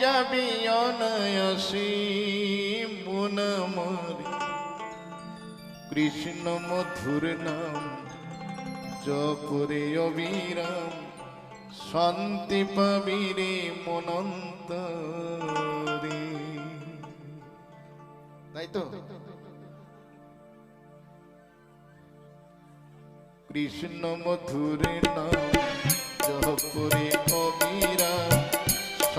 যাবি অনায়াসী মন আমার। কৃষ্ণ মধুর নাম জপরে অবিরাম, শান্তি পাবি রে মনন্তরে। তাই তো? কৃষ্ণ মধুর নাম জপরে অবিরাম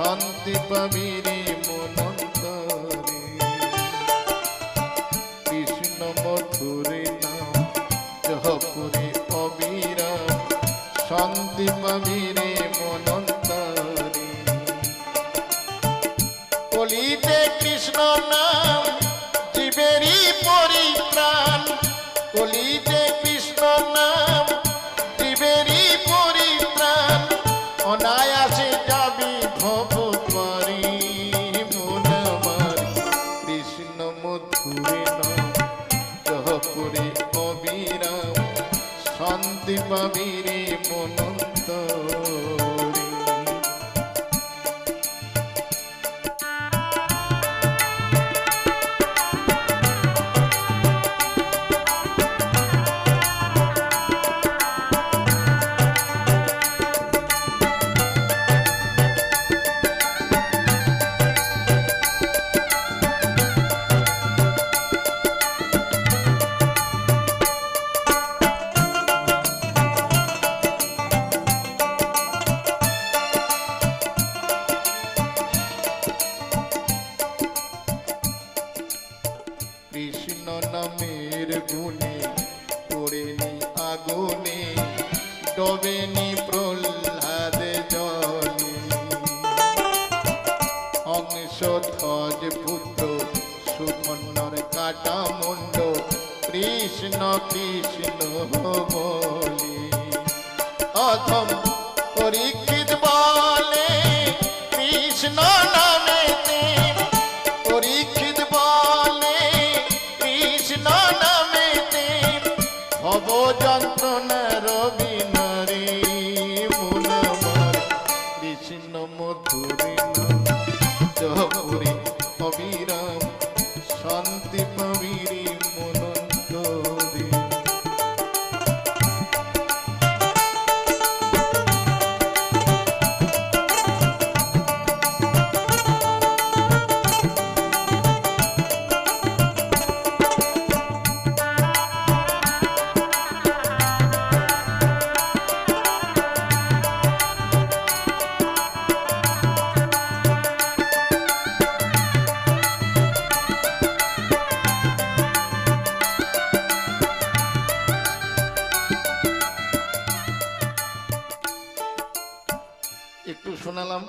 শান্তি পাবি রে মনন্তরে। কৃষ্ণ মধুর নাম জপরে অবিরাম, শান্তি পাবি রে মনন্তরে। কলিতে কৃষ্ণ নাম, জীবেরই পরিত্রাণ। কলিতে কৃষ্ণ নাম, জীবেরই পরিত্রাণ। অনায়াসে শান্তি পাবি রে মনন্তরে। নামের গুণে, পড়েনি আগুনে, ডবেনি প্রহ্লাদ জলে। অংশ ধ্বজ পুত্র সুকন্যর কাটা মুন্ড, কৃষ্ণ কৃষ্ণ বলে। অথম পরীক্ষিত বলে, কৃষ্ণ নামেতে ভব যন্ত্রণার বিনরে আমার কৃষ্ণ মধুরে নাম। অবিরাম শান্তি একটু শোনালাম।